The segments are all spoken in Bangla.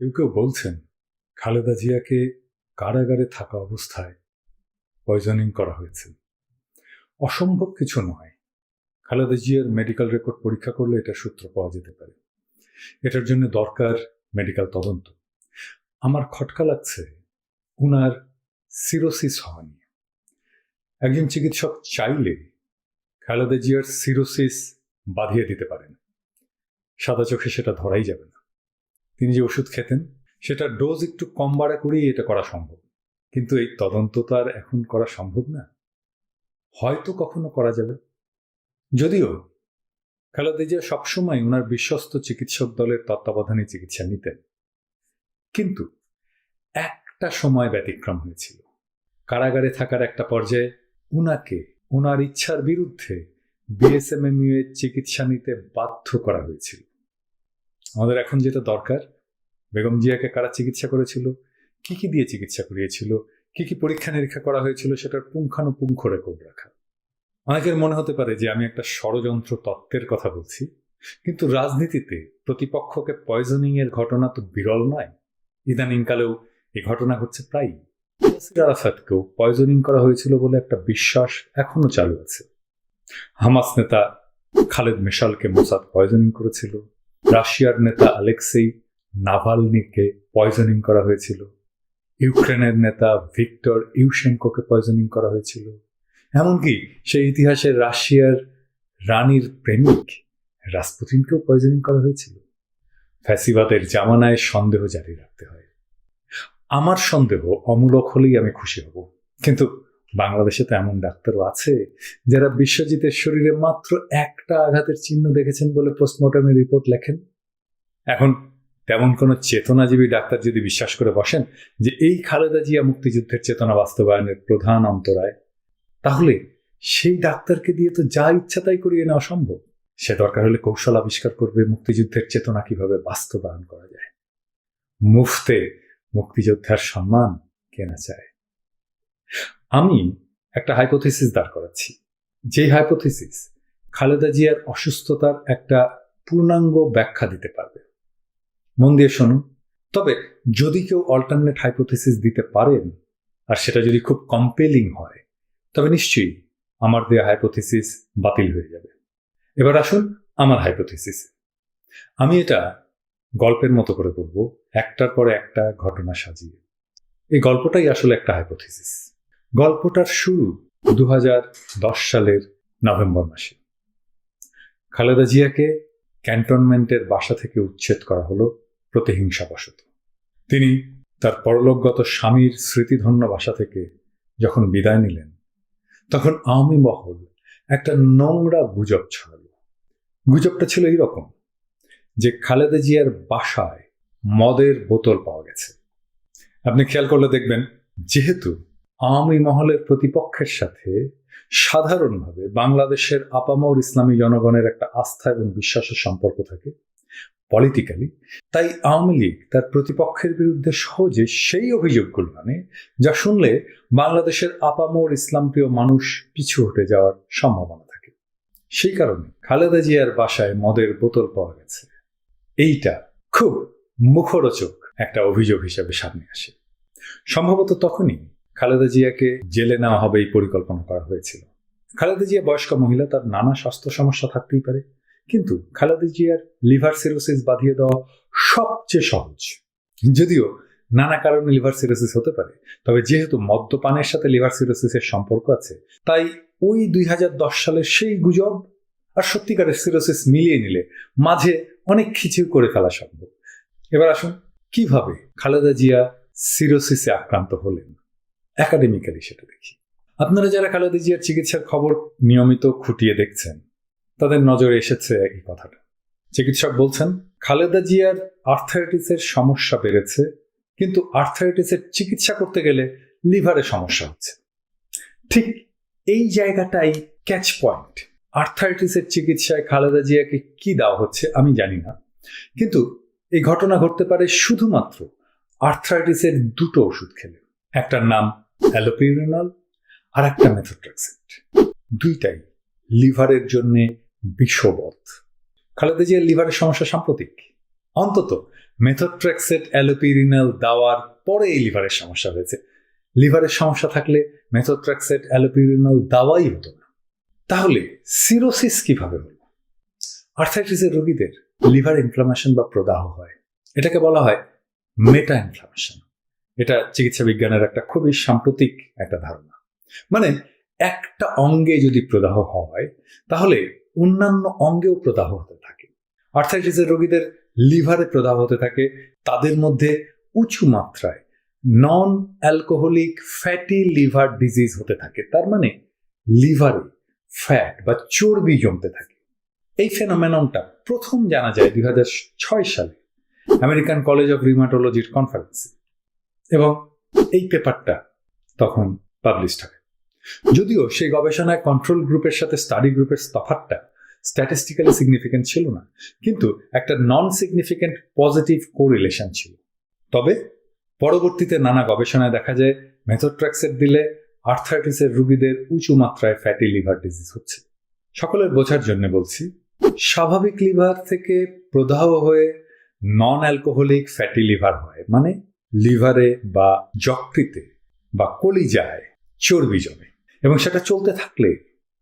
কেউ কেউ বলছেন, খালেদা জিয়াকে কারাগারে থাকা অবস্থায় পয়জনিং করা হয়েছে। অসম্ভব কিছু নয়। খালেদা জিয়ার মেডিকেল রেকর্ড পরীক্ষা করলে এটা সূত্র পাওয়া যেতে পারে। এটার জন্য দরকার মেডিকেল তদন্ত। আমার খটকা লাগছে উনার সিরোসিস হওয়া নিয়ে। একজন চিকিৎসক চাইলে খালেদা জিয়ার সিরোসিস বাঁধিয়ে দিতে পারেন। সাদা চোখে সেটা ধরাই যাবে না। তিনি যে ওষুধ খেতেন, সেটার ডোজ একটু কম বাড়া করেই এটা করা সম্ভব। কিন্তু এই তদন্ত তো আর এখন করা সম্ভব না। হয়তো কখনো করা যাবে। যদিও খালেদা জিয়া সবসময় ওনার বিশ্বস্ত চিকিৎসক দলের তত্ত্বাবধানে চিকিৎসা নিতেন। কিন্তু একটা সময় ব্যতিক্রম হয়েছিল। কারাগারে থাকার একটা পর্যায়ে উনাকে ওনার ইচ্ছার বিরুদ্ধে বিএসএমএমইউ এর চিকিৎসা নিতে বাধ্য করা হয়েছিল। আমাদের এখন যেটা দরকার বেগম জিয়াকে কারা চিকিৎসা করেছিল? কি কি দিয়ে চিকিৎসা করিয়েছিল? কি কি পরীক্ষা নিরীক্ষা করা হয়েছিল? সেটার পুঙ্খানুপুঙ্খ রেকর্ড রাখা। অনেকের মনে হতে পারে যে আমি একটা ষড়যন্ত্র তত্ত্বের কথা বলছি, কিন্তু রাজনীতিতে প্রতিপক্ষকে পয়জনিং এর ঘটনা তো বিরল নয়। ইদানিংকালেও এই ঘটনা ঘটছে প্রায়ই। ইয়াসির আরাফাতকেও পয়জনিং করা হয়েছিল বলে একটা বিশ্বাস এখনও চালু আছে। হামাস নেতা খালেদ মেশালকে মোসাদ পয়জনিং করেছিল। রাশিয়ার নেতা আলেক্সেই নাভালনিকে পয়জনিং করা হয়েছিল। ইউক্রেনের নেতা ভিক্টর ইউশেঙ্কোকে পয়জনিং করা হয়েছিল। এমনকি সেই ইতিহাসে রাশিয়ার রানীর প্রেমিক রাসপুতিনকেও পয়জনিং করা হয়েছিল। ফ্যাসিবাদের জামানায় সন্দেহ জারি রাখতে হয়। আমার সন্দেহ অমূলক হলেই আমি খুশি হব। কিন্তু বাংলাদেশে তো এমন ডাক্তারও আছে যারা বিশ্বজিতের শরীরে মাত্র একটা আঘাতের চিহ্ন দেখেছেন বলে পোস্টমর্টমের রিপোর্ট লেখেন। এখন তেমন কোনো চেতনাজীবী ডাক্তার যদি বিশ্বাস করে বসেন যে এই খালেদা জিয়া মুক্তিযুদ্ধের চেতনা বাস্তবায়নের প্রধান অন্তরায়, তাহলে সেই ডাক্তারকে দিয়ে তো যা ইচ্ছা তাই করিয়ে নেওয়া সম্ভব। সে দরকার হলে কৌশল আবিষ্কার করবে, মুক্তিযুদ্ধের চেতনা কীভাবে বাস্তবায়ন করা যায়। মুফতে মুক্তিযোদ্ধার সম্মান কেনা চায় আমি একটা হাইপোথিসিস দাঁড় করাচ্ছি। যে হাইপোথিসিস খালেদা জিয়ার অসুস্থতার একটা পূর্ণাঙ্গ ব্যাখ্যা দিতে পারবে। মন দিয়ে শুনুন তবে যদি কেউ অল্টারনেট হাইপোথিসিস দিতে পারেন আর সেটা যদি খুব কম্পেলিং হয়, তবে নিশ্চয়ই আমার দেয়া হাইপোথিসিস বাতিল হয়ে যাবে। এবার আসুন আমার হাইপোথিসিস আমি এটা গল্পের মতো করে বলব, একটার পরে একটা ঘটনা সাজিয়ে। এই গল্পটাই আসলে একটা হাইপোথিসিস গল্পটার শুরু দু হাজার দশ সালের নভেম্বর মাসে। খালেদা জিয়াকে ক্যান্টনমেন্টের বাসা থেকে উচ্ছেদ করা হলো প্রতিহিংসাবশত। তিনি তার পরলোকগত স্বামীর স্মৃতিধন্য বাসা থেকে যখন বিদায় নিলেন, তখন আওয়ামী মহল একটা নোংরা গুজব ছড়াল। গুজবটা ছিল এইরকম যে খালেদা জিয়ার বাসায় মদের বোতল পাওয়া গেছে। আপনি খেয়াল করলে দেখবেন, যেহেতু আওয়ামী মহলের প্রতিপক্ষের সাথে সাধারণভাবে বাংলাদেশের আপামর ইসলামী জনগণের একটা আস্থা এবং বিশ্বাসের সম্পর্ক থাকে পলিটিক্যালি তাই আওয়ামী লীগ তার প্রতিপক্ষের বিরুদ্ধে সহজে সেই অভিযোগগুলো আনে, যা শুনলে বাংলাদেশের আপামর ইসলামপ্রিয় মানুষ পিছু হটে যাওয়ার সম্ভাবনা থাকে। সেই কারণে খালেদা জিয়ার বাসায় মদের বোতল পাওয়া গেছে। এইটা খুব মুখরোচক একটা অভিযোগ হিসেবে সামনে আসে। সম্ভবত তখনই খালেদা জিয়াকে জেলে নেওয়া হবে এই পরিকল্পনা করা হয়েছিল। খালেদা জিয়া বয়স্ক মহিলা, তার নানা স্বাস্থ্য সমস্যা থাকতেই পারে। কিন্তু খালেদা জিয়ার লিভার সিরোসিস বাঁধিয়ে দেওয়া সবচেয়ে সহজ। যদিও নানা কারণে লিভার সিরোসিস হতে পারে, তবে যেহেতু মদ্যপানের সাথে লিভার সিরোসিসের সম্পর্ক আছে, তাই ওই দুই হাজার দশ সালের সেই গুজব আর সত্যিকারের সিরোসিস মিলিয়ে নিলে মাঝে অনেক খিচিউ করে ফেলা সম্ভব। এবার আসুন, কীভাবে খালেদা জিয়া সিরোসিসে আক্রান্ত হলেন? একাডেমিক্যালি সেটা দেখি। আপনারা যারা খালেদা জিয়ার চিকিৎসার খবর নিয়মিত খুঁটিয়ে দেখছেন তাদের নজরে এসেছে এই কথাটা। চিকিৎসক বলছেন, খালেদা জিয়ার আর্থারাইটিসের সমস্যা বেড়েছে, কিন্তু আর্থারাইটিসের চিকিৎসা করতে গেলে লিভারে সমস্যা হচ্ছে। ঠিক এই জায়গাটাই ক্যাচ পয়েন্ট আর্থারাইটিসের চিকিৎসায় খালেদা জিয়াকে কি দেওয়া হচ্ছে আমি জানি না। কিন্তু এই ঘটনা ঘটতে পারে শুধুমাত্র আর্থারাইটিসের দুটো ওষুধ খেলে। একটার নাম অ্যালোপিউরিনল আর একটা মেথোট্রেক্সেট দুইটাই লিভারের জন্য বিষবধ খালেদা জিয়ার লিভারের সমস্যা সাম্প্রতিক। অন্তত মেথোট্রেক্সেট অ্যালোপিরিনাল দেওয়ার পরে এই লিভারের সমস্যা হয়েছে। লিভারের সমস্যা থাকলে মেথোট্রেক্সেট অ্যালোপিরিনাল দেওয়াই হতো না। তাহলে সিরোসিস কীভাবে হলো? আর্থাইটিসের রোগীদের লিভার ইনফ্লামেশন বা প্রদাহ হয়। এটাকে বলা হয় মেটা ইনফ্লামেশন এটা চিকিৎসা বিজ্ঞানের একটা খুবই সাম্প্রতিক একটা ধারণা। মানে একটা অঙ্গে যদি প্রদাহ হয়, তাহলে অন্যান্য অঙ্গেও প্রদাহ হতে থাকে। আর্থাইটিসের রোগীদের লিভারে প্রদাহ হতে থাকে। তাদের মধ্যে উঁচু মাত্রায় non alcoholic fatty liver disease হতে থাকে। তার মানে লিভারে ফ্যাট বা চর্বি জমতে থাকে। এই ফেনোমেননটা প্রথম জানা যায় দুই সালে আমেরিকান কলেজ অফ রিমাটোলজির কনফারেন্সে এবং এই পেপারটা তখন পাবলিশড হয়। যদিও সেই গবেষণায় কন্ট্রোল গ্রুপের সাথে স্টাডি গ্রুপের তফাতটা স্ট্যাটিস্টিক্যালি সিগনিফিকেন্ট ছিল না, কিন্তু একটা নন সিগনিফিকেন্ট পজিটিভ কোরিলেশন ছিল। তবে পরবর্তীতে নানা গবেষণায় দেখা যায় মেথোট্রাক্সেট দিলে আর্থাইটিসের রোগীদের উঁচু মাত্রায় ফ্যাটি লিভার ডিজিজ হচ্ছে। সকলের বোঝার জন্য বলছি, স্বাভাবিক লিভার থেকে প্রদাহ হয়ে নন অ্যালকোহলিক ফ্যাটি লিভার হয় মানে লিভারে বা যকৃতে বা কলিজায় চর্বি জমে। এবং সেটা চলতে থাকলে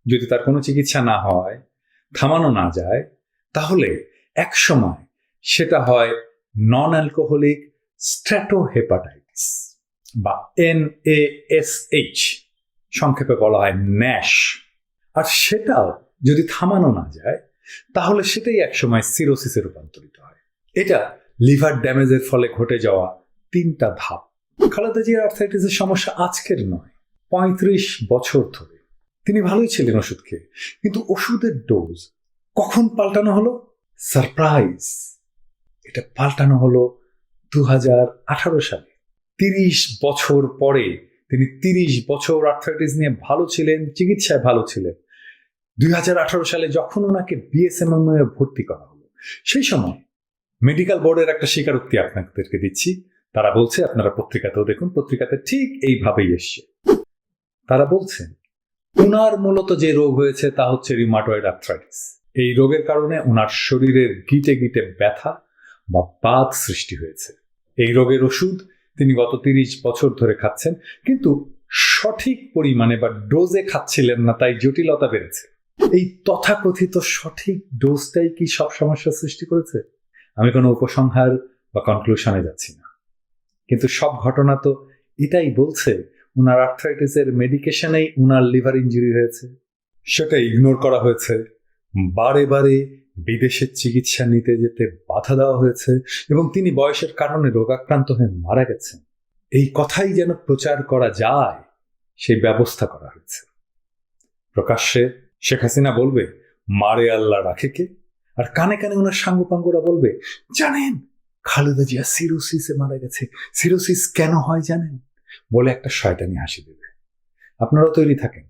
যদি তার কোনো চিকিৎসা না হয়, থামানো না যায়, তাহলে এক সময় সেটা হয় নন অ্যালকোহলিক স্ট্র্যাটোহেপাটাইটিস বা এন এইচ সংক্ষেপে বলা হয় ন্যাশ আর সেটাও যদি থামানো না যায়, তাহলে সেটাই একসময় সিরোসিসে রূপান্তরিত হয়। এটা লিভার ড্যামেজের ফলে ঘটে যাওয়া তিনটা ধাপ। খালেদা জিয়ার আর্থাইটিসের সমস্যা আজকের নয়। পঁয়ত্রিশ বছর ধরে। তিনি ভালোই ছিলেন ওষুধ খেয়ে কিন্তু ওষুধের ডোজ কখন পাল্টানো হলো? সারপ্রাইজ এটা পাল্টানো হলো দু হাজার আঠারো সালে। তিরিশ বছর পরে তিনি তিরিশ বছর আর্থাইটিস নিয়ে ভালো ছিলেন, চিকিৎসায় ভালো ছিলেন। দুই হাজার আঠারো সালে যখন ওনাকে বিএসএমএম ভর্তি করা হলো, সেই সময় মেডিকেল বোর্ডের একটা স্বীকারোক্তি আপনাদেরকে দিচ্ছি। তারা বলছে, আপনারা পত্রিকাতেও দেখুন, পত্রিকাতে ঠিক এইভাবেই এসছে। তারা বলছেন উনার মূলত যে রোগ হয়েছে তা হচ্ছে রিমাটয়েড আর্থ্রাইটিস এই রোগের কারণে ওনার শরীরের গিটে গিটে ব্যথা বা বাত সৃষ্টি হয়েছে। এই রোগের ওষুধ তিনি গত তিরিশ বছর ধরে খাচ্ছেন, কিন্তু সঠিক পরিমাণে বা ডোজে খাচ্ছিলেন না, তাই জটিলতা বেড়েছে। এই তথাকথিত সঠিক ডোজটাই কি সব সমস্যার সৃষ্টি করেছে? আমি কোনো উপসংহার বা কনক্লুশনে যাচ্ছি না। কিন্তু সব ঘটনা তো এটাই বলছে উনার আর্থ্রাইটিসের মেডিকেশনেই উনার লিভার ইঞ্জুরি হয়েছে। সেটা ইগনোর করা হয়েছে। বারে বারে বিদেশের চিকিৎসা নিতে যেতে বাধা দেওয়া হয়েছে এবং তিনি বয়সের কারণে রোগাক্রান্ত হয়ে মারা গেছেন। এই কথাই যেন প্রচার করা যায়, সেই ব্যবস্থা করা হয়েছে। প্রকাশ্যে শেখ হাসিনা বলবে, মারে আল্লাহ রাখে কে? আর কানে কানে ওনার সাঙ্গপাঙ্গরা বলবে, জানেন, খালেদা জিয়া সিরোসিসে মারা গেছে। সিরোসিস কেন হয় জানেন? বলে একটা শয়তানি হাসি দেবে। আপনারাও তৈরি থাকেন।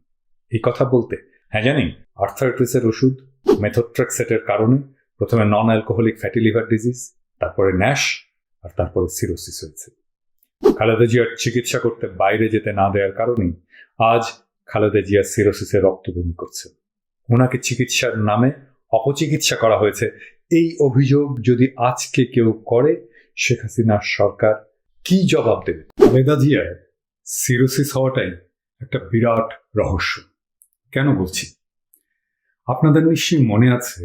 এই কথা বলতে হ্যাঁ জানি আর্থারাইটিসের ওষুধ মেথোট্রেক্সেটের কারণে, প্রথমে non alcoholic fatty liver disease তারপরে ন্যাশ আর তারপরে সিরোসিস হয়েছে। খালেদা জিয়ার চিকিৎসা করতে বাইরে যেতে না দেওয়ার কারণেই আজ খালেদা জিয়া সিরোসিসে রক্তবমি করছে। ওনাকে চিকিৎসার নামে অপচিকিৎসা করা হয়েছে। এই অভিযোগ যদি আজকে কেউ করে, শেখ হাসিনার সরকার কি জবাব দেবে? খালেদা জিয়ার সিরোসিস হওয়াটাই একটা বিরাট রহস্য। কেন বলছি? আপনাদের নিশ্চয়ই মনে আছে,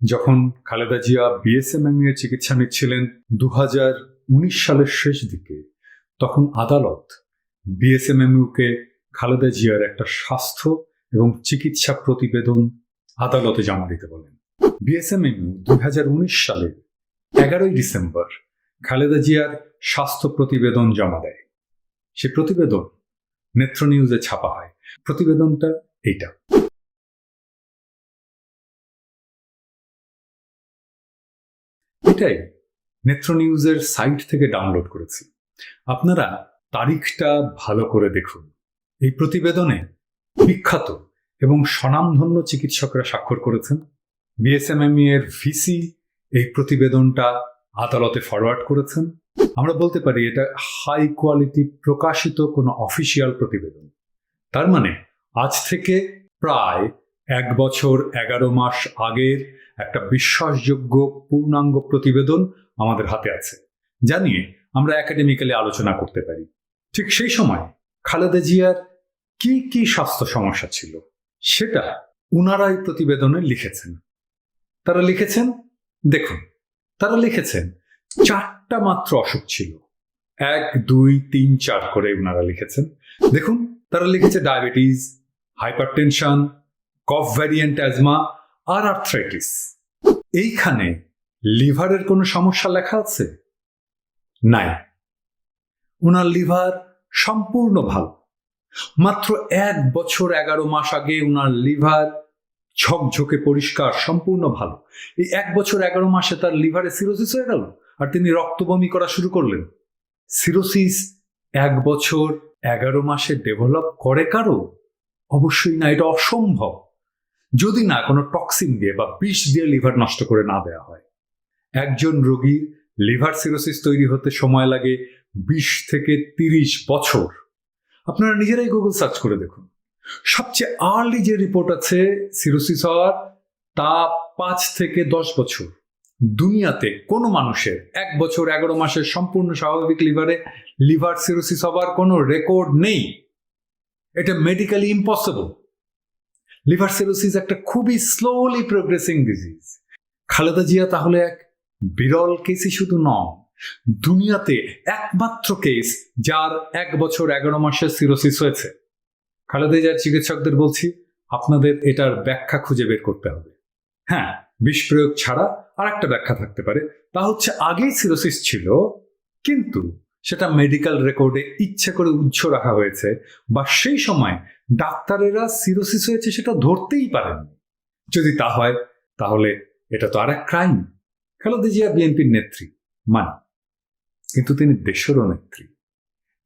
যখন খালেদা জিয়া বিএসএমএম এর চিকিৎসা নিচ্ছিলেন দু সালের শেষ দিকে, তখন আদালত বিএসএমএমইউকে খালেদা জিয়ার একটা স্বাস্থ্য এবং চিকিৎসা প্রতিবেদন আদালতে জমা দিতে বলেন। বিএসএমএমইউ দুই হাজার উনিশ সালে এগারোই ডিসেম্বর খালেদা জিয়ার স্বাস্থ্য প্রতিবেদন জমা দেয়। সে প্রতিবেদন নেত্র নিউজে ছাপা হয়। প্রতিবেদনটা এইটা। এটাই নেত্র নিউজের সাইট থেকে ডাউনলোড করেছি। আপনারা তারিখটা ভালো করে দেখুন। এই প্রতিবেদনে বিখ্যাত এবং স্বনামধন্য চিকিৎসকরা স্বাক্ষর করেছেন। বিএসএমএমই এর ভিসি এই প্রতিবেদনটা আদালতে ফরওয়ার্ড করেছেন। আমরা বলতে পারি এটা হাই কোয়ালিটি প্রকাশিত কোনো অফিসিয়াল প্রতিবেদন। তার মানে আজ থেকে প্রায় এক বছর এগারো মাস আগের একটা বিশ্বাসযোগ্য পূর্ণাঙ্গ প্রতিবেদন আমাদের হাতে আছে, যা নিয়ে আমরা একাডেমিক্যালি আলোচনা করতে পারি। ঠিক সেই সময় খালেদা জিয়ার কি কি স্বাস্থ্য সমস্যা ছিল, সেটা উনারাই প্রতিবেদনে লিখেছেন। তারা লিখেছেন, দেখুন তারা লিখেছেন, চারটা মাত্র অসুখ ছিল। এক, দুই, তিন, চার করে ওনারা লিখেছেন। দেখুন, তারা লিখেছে diabetes, hypertension, cough variant, asthma আর আর্থ্রাইটিস। এইখানে লিভারের কোনো সমস্যা লেখা আছে? নাই। ওনার লিভার সম্পূর্ণ ভালো। মাত্র এক বছর এগারো মাস আগে উনার লিভার ঝকঝকে পরিষ্কার, সম্পূর্ণ ভালো। এই এক বছর এগারো মাসে তার লিভারে সিরোসিস হয়ে গেল আর তিনি রক্তবমি করা শুরু করলেন। সিরোসিস এক বছর এগারো মাসে ডেভেলপ করে কারও? অবশ্যই না, এটা অসম্ভব। যদি না, কোনো টক্সিন দিয়ে বা বিষ দিয়ে লিভার নষ্ট করে না দেওয়া হয়। একজন রোগীর লিভার সিরোসিস তৈরি হতে সময় লাগে বিশ থেকে তিরিশ বছর। আপনারা নিজেরাই গুগল সার্চ করে দেখুন। সবচেয়ে আর্লি যে রিপোর্ট আছে সিরোসিস হওয়ার তা পাঁচ থেকে দশ বছর। দুনিয়াতে কোনো মানুষের এক বছর এগারো মাসের সম্পূর্ণ স্বাভাবিক লিভারে লিভার সিরোসিস হবার কোনো রেকর্ড নেই। এটা মেডিকেলি ইম্পসিবল লিভার সিরোসিস একটা খুবই slowly progressing disease Khaleda Zia তাহলে এক বিরল কেসই শুধু নন, দুনিয়াতে একমাত্র কেস যার এক বছর এগারো মাসের সিরোসিস হয়েছে। খালেদা জিয়ার চিকিৎসকদের বলছি, আপনাদের এটার ব্যাখ্যা খুঁজে বের করতে হবে। হ্যাঁ বিষ প্রয়োগ ছাড়া আর একটা ব্যাখ্যা থাকতে পারে। তা হচ্ছে, আগেই সিরোসিস ছিল, কিন্তু সেটা মেডিকেল রেকর্ডে ইচ্ছে করে উজ্জ্ব রাখা হয়েছে বা সেই সময় ডাক্তারেরা সিরোসিস হয়েছে সেটা ধরতেই পারেননি। যদি তা হয়, তাহলে এটা তো আর এক ক্রাইম। খালেদা জিয়া বিএনপির নেত্রী মানে। কিন্তু তিনি দেশেরও নেত্রী।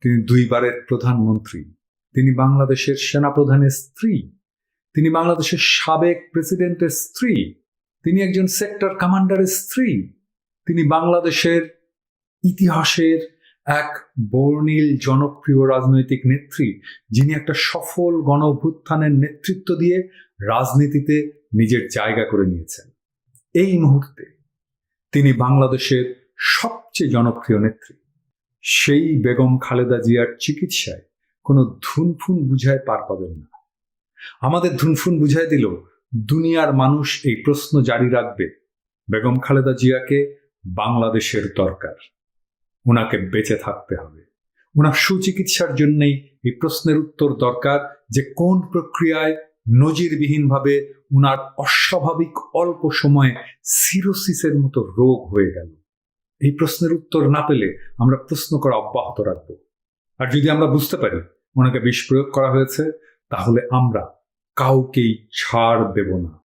তিনি দুইবারের প্রধানমন্ত্রী। তিনি বাংলাদেশের সেনাপ্রধানের স্ত্রী, তিনি বাংলাদেশের সাবেক প্রেসিডেন্টের স্ত্রী, তিনি একজন সেক্টর কমান্ডারের স্ত্রী, তিনি বাংলাদেশের ইতিহাসের এক বর্ণিল জনপ্রিয় রাজনৈতিক নেত্রী, যিনি একটা সফল গণ অভ্যুত্থানের নেতৃত্ব দিয়ে রাজনীতিতে নিজের জায়গা করে নিয়েছেন। এই মুহূর্তে তিনি বাংলাদেশের সবচেয়ে জনপ্রিয় নেত্রী, সেই বেগম খালেদা জিয়ার চিকিৎসায় কোনো ধুনফুন বুঝায় পার পাবেন না। আমাদের ধুনফুন বুঝাই দিল, দুনিয়ার মানুষ এই প্রশ্ন জারি রাখবে, বেগম খালেদা জিয়াকে বাংলাদেশের দরকার। ওনাকে বেঁচে থাকতে হবে। ওনার সুচিকিৎসার জন্যই এই প্রশ্নের উত্তর দরকার যে কোন প্রক্রিয়ায় নজিরবিহীনভাবে উনার অস্বাভাবিক অল্প সময়ে সিরোসিসের মতো রোগ হয়ে গেল। এই প্রশ্নের উত্তর না পেলে আমরা প্রশ্ন করা অব্যাহত রাখব। আর যদি আমরা বুঝতে পারি ওনাকে বিষ প্রয়োগ করা হয়েছে, তাহলে আমরা কাউকেই ছাড় দেব না।